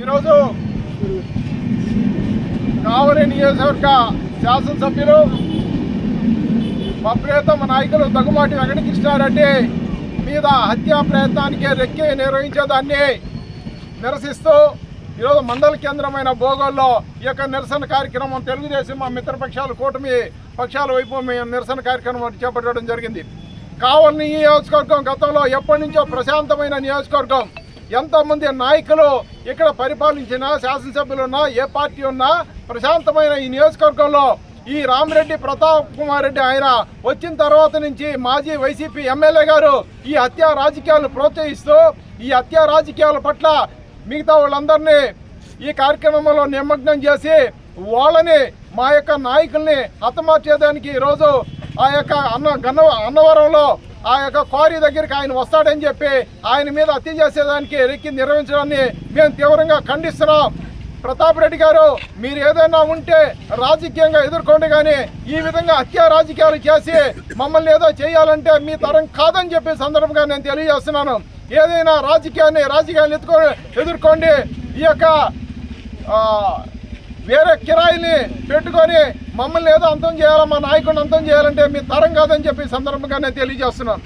ఈరోజు కావలి నియోజకవర్గ శాసనసభ్యులు మా నాయకులు దగ్గుమాటి వెంకటకృష్ణారెడ్డి మీద హత్యా ప్రయత్నానికి రెక్కి నిర్వహించేదాన్ని నిరసిస్తూ ఈరోజు మండల కేంద్రమైన భోగోల్లో ఈ యొక్క నిరసన కార్యక్రమం తెలుగుదేశం మా మిత్రపక్షాలు కూటమి పక్షాల వైపు మేము నిరసన కార్యక్రమం చేపట్టడం జరిగింది. కావలి నియోజకవర్గం గతంలో ఎప్పటి నుంచో ప్రశాంతమైన నియోజకవర్గం. ఎంతోమంది నాయకులు ఇక్కడ పరిపాలించిన శాసనసభ్యులు ఉన్నా ఏ పార్టీ ఉన్నా ప్రశాంతమైన ఈ నియోజకవర్గంలో ఈ రామిరెడ్డి ప్రతాప్ కుమార్ రెడ్డి ఆయన వచ్చిన తర్వాత నుంచి మాజీ వైసీపీ ఎమ్మెల్యే గారు ఈ హత్యా రాజకీయాలను ప్రోత్సహిస్తూ ఈ హత్యా రాజకీయాల పట్ల మిగతా వాళ్ళందరినీ ఈ కార్యక్రమంలో నిమగ్నం చేసి వాళ్ళని మా యొక్క నాయకుల్ని హతమార్చేదానికి ఈరోజు ఆ యొక్క అన్న గన్న అన్నవరంలో ఆ యొక్క క్వారీ దగ్గరికి ఆయన వస్తాడని చెప్పి ఆయన మీద హత్య చేసేదానికి రెక్కి నిర్వహించడాన్ని మేము తీవ్రంగా ఖండిస్తున్నాం. ప్రతాప్ రెడ్డి గారు మీరు ఏదైనా ఉంటే రాజకీయంగా ఎదుర్కోండి కానీ ఈ విధంగా హత్య రాజకీయాలు చేసి మమ్మల్ని ఏదో చేయాలంటే మీ తరం కాదని చెప్పే సందర్భంగా నేను తెలియజేస్తున్నాను. ఏదైనా రాజకీయాన్ని రాజకీయాన్ని ఎత్తుకో ఎదుర్కోండి. ఈ యొక్క వేరే కిరాయిని పెట్టుకొని మమ్మల్ని ఏదో అంతం చేయాలా మా నాయకుడిని అంతం చేయాలంటే మీ తరం కాదని చెప్పి సందర్భంగా నేను తెలియజేస్తున్నాను.